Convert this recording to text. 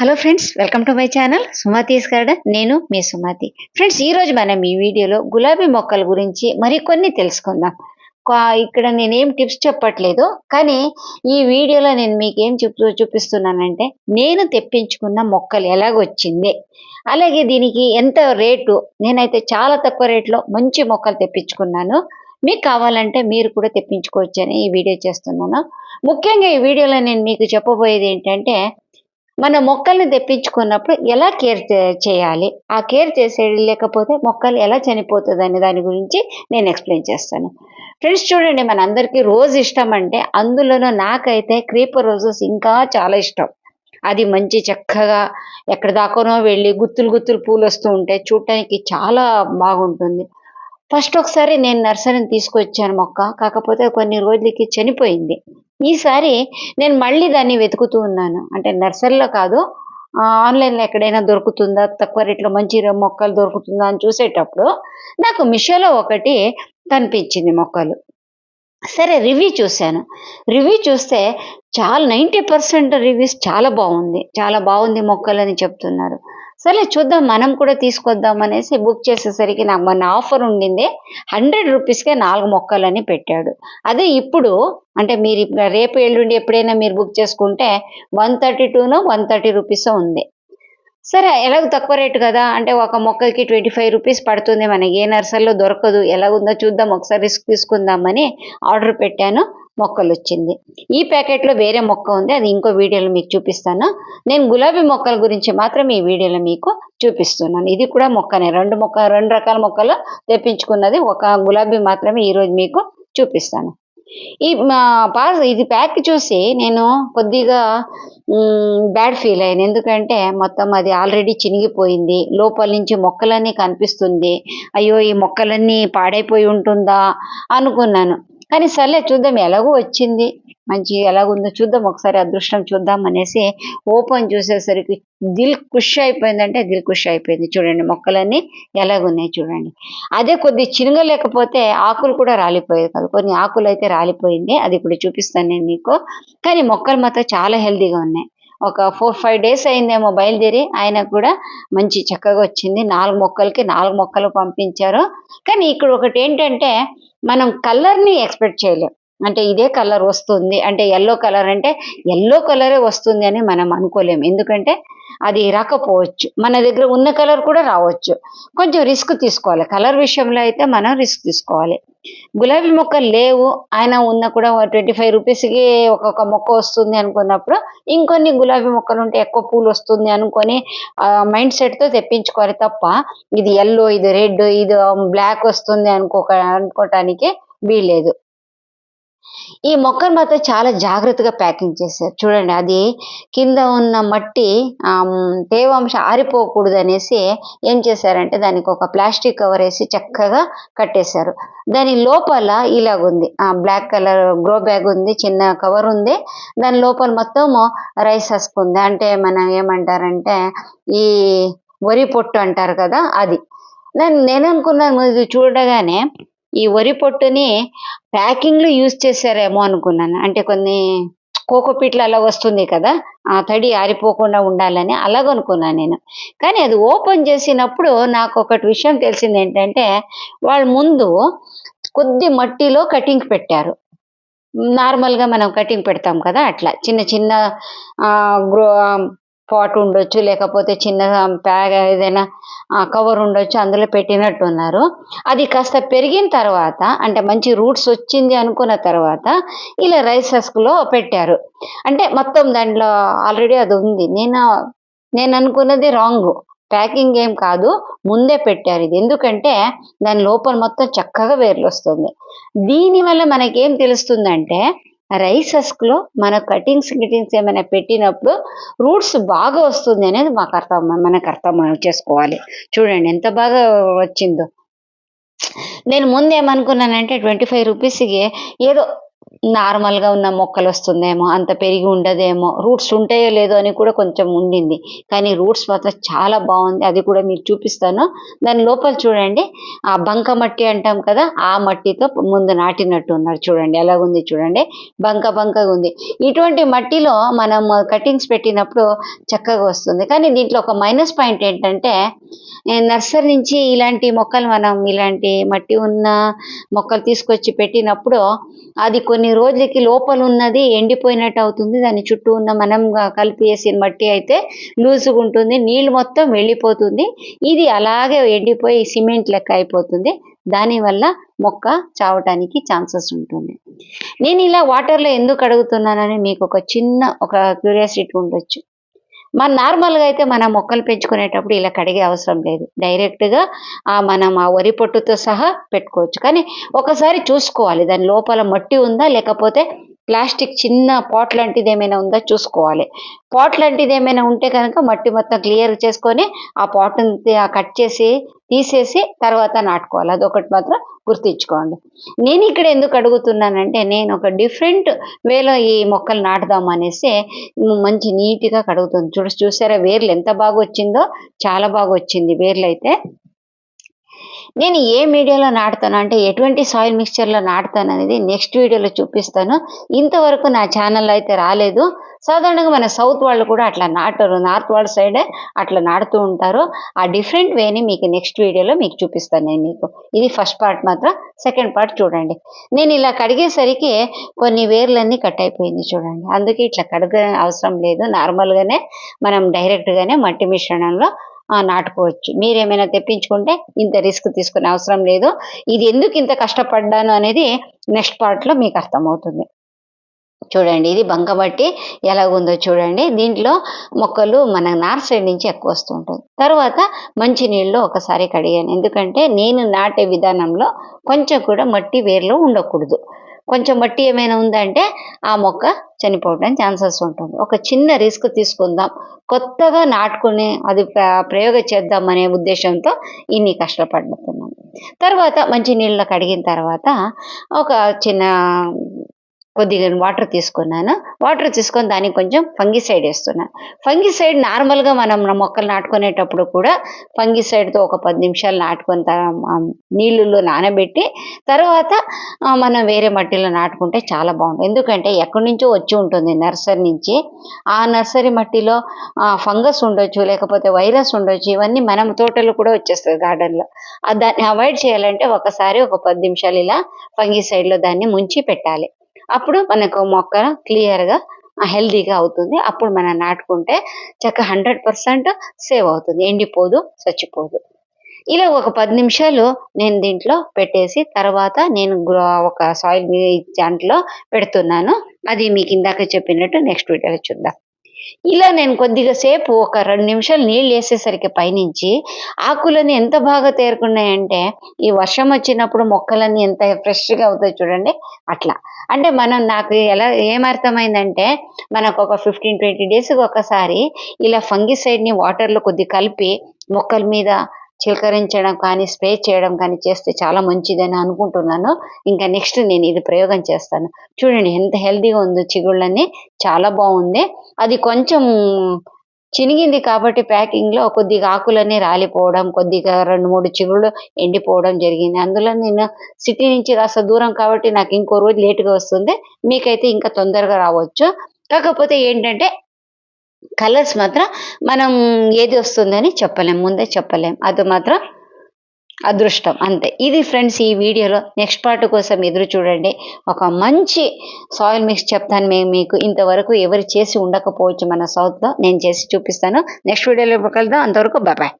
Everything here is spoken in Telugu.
Hello friends welcome to my channel Sumathi's garden నేను మీ సుమతి. ఫ్రెండ్స్ ఈ రోజు మనం ఈ వీడియోలో గులాబీ మొక్కల గురించి మరికొన్ని తెలుసుకుందాం. కా- ఇక్కడ నేనేం టిప్స్ చెప్పట్లేదు కానీ ఈ వీడియోలో నేను మీకు ఏం చూపు చూపిస్తున్నానంటే నేను తెప్పించుకున్న మొక్కలు ఎలాగొచ్చింది అలాగే దీనికి ఎంత రేటు నేనైతే చాలా తక్కువ రేట్లో మంచి మొక్కలు తెప్పించుకున్నాను. మీకు కావాలంటే మీరు కూడా తెప్పించుకోవచ్చు అని ఈ వీడియో చేస్తున్నాను. ముఖ్యంగా ఈ వీడియోలో నేను మీకు చెప్పబోయేది ఏంటంటే మన మొక్కల్ని తెప్పించుకున్నప్పుడు ఎలా కేర్ చేయాలి? ఆ కేర్ చేసే లేకపోతే మొక్కలు ఎలా చనిపోతుంది అనే దాని గురించి నేను ఎక్స్ప్లెయిన్ చేస్తాను. ఫ్రెండ్స్ చూడండి మనందరికీ రోజు ఇష్టం అంటే అందులోనూ నాకైతే క్రీపర్ రోజెస్ ఇంకా చాలా ఇష్టం. అది మంచి చక్కగా ఎక్కడ దాకానో వెళ్ళి గుత్తులు గుత్తులు పూలు వస్తూ ఉంటాయి చూడటానికి చాలా బాగుంటుంది. ఫస్ట్ ఒకసారి నేను నర్సరీని తీసుకొచ్చాను మొక్క. కాకపోతే కొన్ని రోజులకి చనిపోయింది. ఈసారి నేను మళ్ళీ దాన్ని వెతుకుతూ ఉన్నాను. అంటే నర్సరీలో కాదు ఆన్లైన్లో ఎక్కడైనా దొరుకుతుందా తక్కువ రేట్లో మంచి మొక్కలు దొరుకుతుందా అని చూసేటప్పుడు నాకు మిషోలో ఒకటి కనిపించింది మొక్కలు. సరే రివ్యూ చూశాను. రివ్యూ చూస్తే చాలా నైంటీ పర్సెంట్ రివ్యూస్ చాలా బాగుంది. చాలా బాగుంది మొక్కలు అని చెప్తున్నారు. సరే చూద్దాం మనం కూడా తీసుకొద్దాం అనేసి బుక్ చేసేసరికి నాకు మొన్న ఆఫర్ ఉండింది. హండ్రెడ్ రూపీస్కే నాలుగు మొక్కలని పెట్టాడు. అదే ఇప్పుడు అంటే మీరు ఇప్పుడు రేపు ఎల్లుండి ఎప్పుడైనా మీరు బుక్ చేసుకుంటే వన్ థర్టీ టూనో వన్ థర్టీ రూపీస్ ఉంది. సరే ఎలాగో తక్కువ రేటు కదా అంటే ఒక మొక్కకి ట్వంటీ ఫైవ్ రూపీస్ పడుతుంది. మనకి ఏ నర్సరీలో దొరకదు ఎలా ఉందో చూద్దాం ఒకసారి రిస్క్ తీసుకుందామని ఆర్డర్ పెట్టాను. మొక్కలు వచ్చింది ఈ ప్యాకెట్లో వేరే మొక్క ఉంది. అది ఇంకో వీడియోలో మీకు చూపిస్తాను. నేను గులాబీ మొక్కల గురించి మాత్రం ఈ వీడియోలో మీకు చూపిస్తున్నాను. ఇది కూడా మొక్కనే. రెండు మొక్క రెండు రకాల మొక్కలు తెప్పించుకున్నది ఒక గులాబీ మాత్రమే ఈరోజు మీకు చూపిస్తాను. ఈ మా పాస్ ఇది ప్యాక్ చూసి నేను కొద్దిగా బ్యాడ్ ఫీల్ అయ్యాను. ఎందుకంటే మొత్తం అది ఆల్రెడీ చినిగిపోయింది. లోపల నుంచి మొక్కలన్నీ కనిపిస్తుంది. అయ్యో ఈ మొక్కలన్నీ పాడైపోయి ఉంటుందా అనుకున్నాను. కానీ సర్లే చూద్దాం ఎలాగో వచ్చింది. మంచి ఎలాగుందో చూద్దాం ఒకసారి అదృష్టం చూద్దాం అనేసి ఓపెన్ చూసేసరికి దిల్ ఖుష్ అయిపోయిందంటే దిల్ ఖుష్ అయిపోయింది. చూడండి మొక్కలన్నీ ఎలాగున్నాయి చూడండి. అదే కొద్ది చినగలేకపోతే ఆకులు కూడా రాలిపోయేది కాదు. కొన్ని ఆకులు అయితే రాలిపోయింది అది ఇప్పుడు చూపిస్తాను నేను మీకు. కానీ మొక్కలు మాత్రం చాలా హెల్తీగా ఉన్నాయి. ఒక ఫోర్ ఫైవ్ డేస్ అయిందేమో బయలుదేరి ఆయన కూడా మంచి చక్కగా వచ్చింది. నాలుగు మొక్కలకి నాలుగు మొక్కలు పంపించారు. కానీ ఇక్కడ ఒకటి ఏంటంటే మనం కలర్ని ఎక్స్పెక్ట్ చేయలేం. అంటే ఇదే కలర్ వస్తుంది. అంటే ఎల్లో కలర్ అంటే ఎల్లో కలరే వస్తుంది అని మనం అనుకోలేము. ఎందుకంటే అది రాకపోవచ్చు. మన దగ్గర ఉన్న కలర్ కూడా రావచ్చు. కొంచెం రిస్క్ తీసుకోవాలి. కలర్ విషయంలో అయితే మనం రిస్క్ తీసుకోవాలి. గులాబీ మొక్కలు లేవు. ఆయన ఉన్న కూడా ట్వంటీ ఫైవ్ రూపీస్కి ఒక్కొక్క మొక్క వస్తుంది అనుకున్నప్పుడు ఇంకొన్ని గులాబీ మొక్కలు ఉంటే ఎక్కువ పూలు వస్తుంది అనుకొని మైండ్ సెట్తో తెప్పించుకోవాలి తప్ప ఇది ఎల్లో ఇది రెడ్ ఇది um, బ్లాక్ వస్తుంది అనుకో అనుకోవటానికి వీల్లేదు. ఈ మొక్కను మాత్రం చాలా జాగ్రత్తగా ప్యాకింగ్ చేశారు. చూడండి అది కింద ఉన్న మట్టి తేవాంశ తేవాంశం ఆరిపోకూడదు అనేసి ఏం చేశారంటే దానికి ఒక ప్లాస్టిక్ కవర్ వేసి చక్కగా కట్టేశారు. దాని లోపల ఇలాగుంది. ఆ బ్లాక్ కలర్ గ్రో బ్యాగ్ ఉంది చిన్న కవర్ ఉంది. దాని లోపల మొత్తం రైస్ హస్క్ అంటే మనం ఏమంటారంటే ఈ వరి పొట్టు అంటారు కదా అది. దాన్ని నేను అనుకున్నాను ఇది చూడగానే ఈ వరి పొట్టుని ప్యాకింగ్లు యూజ్ చేశారేమో అనుకున్నాను. అంటే కొన్ని కోకోపీట్లు అలా వస్తుంది కదా ఆ తడి ఆరిపోకుండా ఉండాలని అలాగనుకున్నాను నేను. కానీ అది ఓపెన్ చేసినప్పుడు నాకు ఒకటి విషయం తెలిసింది ఏంటంటే వాళ్ళు ముందు కొద్ది మట్టిలో కటింగ్ పెట్టారు. నార్మల్గా మనం కటింగ్ పెడతాం కదా అట్లా చిన్న చిన్న గ్రో పాట్ ఉండొచ్చు లేకపోతే చిన్న ప్యాగ్ ఏదైనా కవర్ ఉండొచ్చు అందులో పెట్టినట్టున్నారు. అది కాస్త పెరిగిన తర్వాత అంటే మంచి రూట్స్ వచ్చింది అనుకున్న తర్వాత ఇలా రైస్ హస్క్లో పెట్టారు. అంటే మొత్తం దాంట్లో ఆల్రెడీ అది ఉంది. నేను నేను అనుకున్నది రాంగ్. ప్యాకింగ్ ఏం కాదు ముందే పెట్టారు ఇది. ఎందుకంటే దాని లోపల మొత్తం చక్కగా వేర్లు వస్తుంది. దీనివల్ల మనకేం తెలుస్తుందంటే రైస్లో మన కటింగ్స్ గిటింగ్స్ ఏమైనా పెట్టినప్పుడు రూట్స్ బాగా వస్తుంది అనేది మాకు అర్థం మనకు అర్థం చేసుకోవాలి. చూడండి ఎంత బాగా వచ్చిందో. నేను ముందు ఏమనుకున్నానంటే ట్వంటీ ఫైవ్ రూపీస్కి ఏదో నార్మల్గా ఉన్న మొక్కలు వస్తుందేమో అంత పెరిగి ఉండదేమో రూట్స్ ఉంటాయో లేదో అని కూడా కొంచెం ఉండింది. కానీ రూట్స్ మాత్రం చాలా బాగుంది అది కూడా మీకు చూపిస్తాను. దాని లోపల చూడండి. ఆ బంక మట్టి అంటాం కదా ఆ మట్టితో ముందు నాటినట్టు ఉన్నారు చూడండి. ఎలాగుంది చూడండి. బంక బంకగా ఉంది. ఇటువంటి మట్టిలో మనం కటింగ్స్ పెట్టినప్పుడు చక్కగా వస్తుంది. కానీ దీంట్లో ఒక మైనస్ పాయింట్ ఏంటంటే నర్సరీ నుంచి ఇలాంటి మొక్కలు మనం ఇలాంటి మట్టి ఉన్న మొక్కలు తీసుకొచ్చి పెట్టినప్పుడు అది కొన్ని రోజులకి లోపల ఉన్నది ఎండిపోయినట్టు అవుతుంది. దాని చుట్టూ ఉన్న మనం కలిపి వేసిన మట్టి అయితే లూజుగా ఉంటుంది. నీళ్ళు మొత్తం వెళ్ళిపోతుంది. ఇది అలాగే ఎండిపోయి సిమెంట్ లెక్క అయిపోతుంది. దానివల్ల మొక్క చావటానికి ఛాన్సెస్ ఉంటుంది. నేను ఇలా వాటర్లో ఎందుకు అడుగుతున్నానని మీకు ఒక చిన్న ఒక క్యూరియాసిటీ ఉండొచ్చు. మన నార్మల్గా అయితే మనం మొక్కలు పెంచుకునేటప్పుడు ఇలా కడిగే అవసరం లేదు. డైరెక్ట్గా మనం ఆ వరి పొట్టుతో సహా పెట్టుకోవచ్చు. కానీ ఒకసారి చూసుకోవాలి. దాని లోపల మట్టి ఉందా? లేకపోతే ప్లాస్టిక్ చిన్న పాట్ లాంటిది ఏమైనా ఉందా చూసుకోవాలి. పాట్ లాంటిది ఏమైనా ఉంటే కనుక మట్టి మొత్తం క్లియర్ చేసుకొని ఆ పాట్ని కట్ చేసి తీసేసి తర్వాత నాటుకోవాలి. అదొకటి మాత్రం గుర్తించుకోండి. నేను ఇక్కడ ఎందుకు అడుగుతున్నానంటే నేను ఒక డిఫరెంట్ వేలో ఈ మొక్కలు నాటుదాం అనేసి మంచి నీట్గా కడుగుతుంది చూడ చూసారా? వేర్లు ఎంత బాగా వచ్చిందో చాలా బాగా వచ్చింది వేర్లు అయితే నేను ఏ మీడియాలో నాటుతాను అంటే ఎటువంటి సాయిల్ మిక్స్చర్లో నాటుతాను అనేది నెక్స్ట్ వీడియోలో చూపిస్తాను. ఇంతవరకు నా ఛానల్ అయితే రాలేదు. సాధారణంగా మన సౌత్ వాళ్ళు కూడా అట్లా నాటరు. నార్త్ వాళ్ళ సైడే అట్లా నాటుతూ ఉంటారు. ఆ డిఫరెంట్ వేని మీకు నెక్స్ట్ వీడియోలో మీకు చూపిస్తాను నేను మీకు. ఇది ఫస్ట్ పార్ట్ మాత్రం. సెకండ్ పార్ట్ చూడండి. నేను ఇలా కడిగేసరికి కొన్ని వేర్లన్నీ కట్ అయిపోయింది చూడండి. అందుకే ఇట్లా కడగ అవసరం లేదు. నార్మల్గానే మనం డైరెక్ట్గానే మట్టి మిశ్రణంలో నాటుకోవచ్చు. మీరేమైనా తెప్పించుకుంటే ఇంత రిస్క్ తీసుకునే అవసరం లేదు. ఇది ఎందుకు ఇంత కష్టపడ్డాను అనేది నెక్స్ట్ పార్ట్లో మీకు అర్థమవుతుంది. చూడండి ఇది బంకమట్టి ఎలాగుందో చూడండి. దీంట్లో మొక్కలు మన నార్ సైడ్ నుంచి ఎక్కువ వస్తూ ఉంటుంది. తర్వాత మంచి నీళ్ళు ఒకసారి కడిగాను. ఎందుకంటే నేను నాటే విధానంలో కొంచెం కూడా మట్టి వేర్లో ఉండకూడదు. కొంచెం మట్టి ఏమైనా ఉందంటే ఆ మొక్క చనిపోవడం ఛాన్సెస్ ఉంటుంది. ఒక చిన్న రిస్క్ తీసుకుందాం. కొత్తగా నాటుకుని అది ప్రయోగం చేద్దాం అనే ఉద్దేశంతో ఇన్ని కష్టపడుతున్నాను తర్వాత మంచి నీళ్ళలో కడిగిన తర్వాత ఒక చిన్న కొద్దిగా వాటర్ తీసుకున్నాను. వాటర్ తీసుకొని దానికి కొంచెం ఫంగిసైడ్ వేస్తున్నాను ఫంగిసైడ్ నార్మల్గా మనం మొక్కలు నాటుకునేటప్పుడు కూడా ఫంగిసైడ్తో ఒక పది నిమిషాలు నాటుకొని నీళ్ళల్లో నానబెట్టి తర్వాత మనం వేరే మట్టిలో నాటుకుంటే చాలా బాగుంటుంది. ఎందుకంటే ఎక్కడి నుంచో వచ్చి ఉంటుంది నర్సరీ నుంచి. ఆ నర్సరీ మట్టిలో ఫంగస్ ఉండొచ్చు లేకపోతే వైరస్ ఉండొచ్చు ఇవన్నీ మనం తోటలో కూడా వచ్చేస్తుంది గార్డెన్లో దాన్ని అవాయిడ్ చేయాలంటే ఒకసారి ఒక పది నిమిషాలు ఇలా ఫంగిసైడ్లో దాన్ని ముంచి పెట్టాలి. అప్పుడు మనకు మొక్క క్లియర్గా హెల్దీగా అవుతుంది. అప్పుడు మనం నాటుకుంటే చక్క హండ్రెడ్ పర్సెంట్ సేవ్ అవుతుంది. ఎండిపోదు చచ్చిపోదు. ఇలా ఒక పది నిమిషాలు నేను దీంట్లో పెట్టేసి తర్వాత నేను ఒక సాయిల్ దాంట్లో పెడుతున్నాను. అది మీకు ఇందాక చెప్పినట్టు నెక్స్ట్ వీడియోలో చూద్దాం. ఇలా నేను కొద్దిగా సేపు ఒక రెండు నిమిషాలు నీళ్ళు వేసేసరికి పైనుంచి ఆకులన్నీ ఎంత బాగా తేరుకున్నాయంటే ఈ వర్షం వచ్చినప్పుడు మొక్కలన్నీ ఎంత ఫ్రెష్గా అవుతాయి చూడండి. అట్లా. అంటే మనం నాకు ఎలా ఏమర్థమైందంటే మనకు ఒక ఫిఫ్టీన్ ట్వంటీ డేస్కి ఒకసారి ఇలా ఫంగిసైడ్ని వాటర్లో కొద్ది కలిపి మొక్కల మీద చిలకరించడం కానీ స్ప్రే చేయడం కానీ చేస్తే చాలా మంచిదని అనుకుంటున్నాను. ఇంకా నెక్స్ట్ నేను ఇది ప్రయోగం చేస్తాను. చూడండి ఎంత హెల్తీగా ఉందో చిగుళ్ళని చాలా బాగుంది. అది కొంచెం చినిగింది కాబట్టి ప్యాకింగ్లో కొద్దిగా ఆకులన్నీ రాలిపోవడం కొద్దిగా రెండు మూడు చిగుళ్ళు ఎండిపోవడం జరిగింది. అందులో నేను సిటీ నుంచి కాస్త దూరం కాబట్టి నాకు ఇంకో రోజు లేటుగా వస్తుంది. మీకైతే ఇంకా తొందరగా రావచ్చు. కాకపోతే ఏంటంటే కలర్స్ మాత్రం మనం ఏది వస్తుందని చెప్పలేం ముందే చెప్పలేం. అది మాత్రం అదృష్టం అంతే. ఇది ఫ్రెండ్స్ ఈ వీడియోలో నెక్స్ట్ పార్ట్ కోసం ఎదురు చూడండి. ఒక మంచి సాయిల్ మిక్స్ చెప్తాను మేము మీకు. ఇంతవరకు ఎవరు చేసి ఉండకపోవచ్చు మన సౌత్లో. నేను చేసి చూపిస్తాను. నెక్స్ట్ వీడియోలో కలుద్దాం. అంతవరకు బాయ్